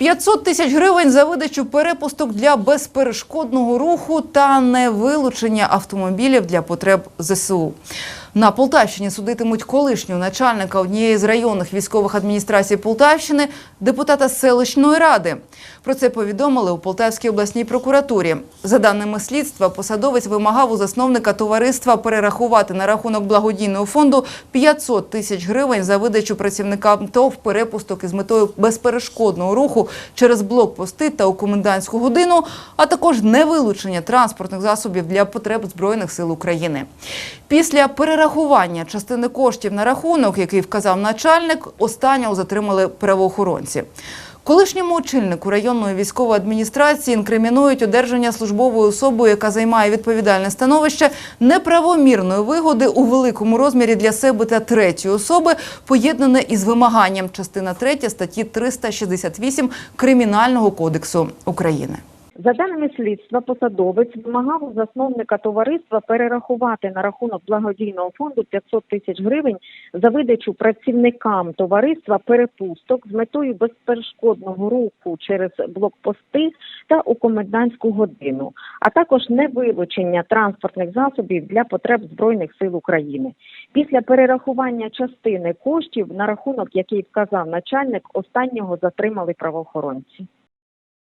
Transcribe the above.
500 тисяч гривень за видачу перепусток для безперешкодного руху та невилучення автомобілів для потреб ЗСУ. На Полтавщині судитимуть колишнього начальника однієї з районних військових адміністрацій Полтавщини, депутата селищної ради. Про це повідомили у Полтавській обласній прокуратурі. За даними слідства, посадовець вимагав у засновника товариства перерахувати на рахунок благодійного фонду 500 тисяч гривень за видачу працівникам ТОВ перепусток із метою безперешкодного руху через блокпости та у комендантську годину, а також невилучення транспортних засобів для потреб Збройних сил України. Після перерахування частини коштів на рахунок, який вказав начальник, останнього затримали правоохоронці. Колишньому очільнику районної військової адміністрації інкримінують одержання службовою особою, яка займає відповідальне становище, неправомірної вигоди у великому розмірі для себе та третьої особи, поєднане із вимаганням частина 3 статті 368 Кримінального кодексу України. За даними слідства, посадовець вимагав у засновника товариства перерахувати на рахунок благодійного фонду 500 тисяч гривень за видачу працівникам товариства перепусток з метою безперешкодного руху через блокпости та у комендантську годину, а також невилучення транспортних засобів для потреб збройних сил України. Після перерахування частини коштів на рахунок, який вказав начальник, останнього затримали правоохоронці.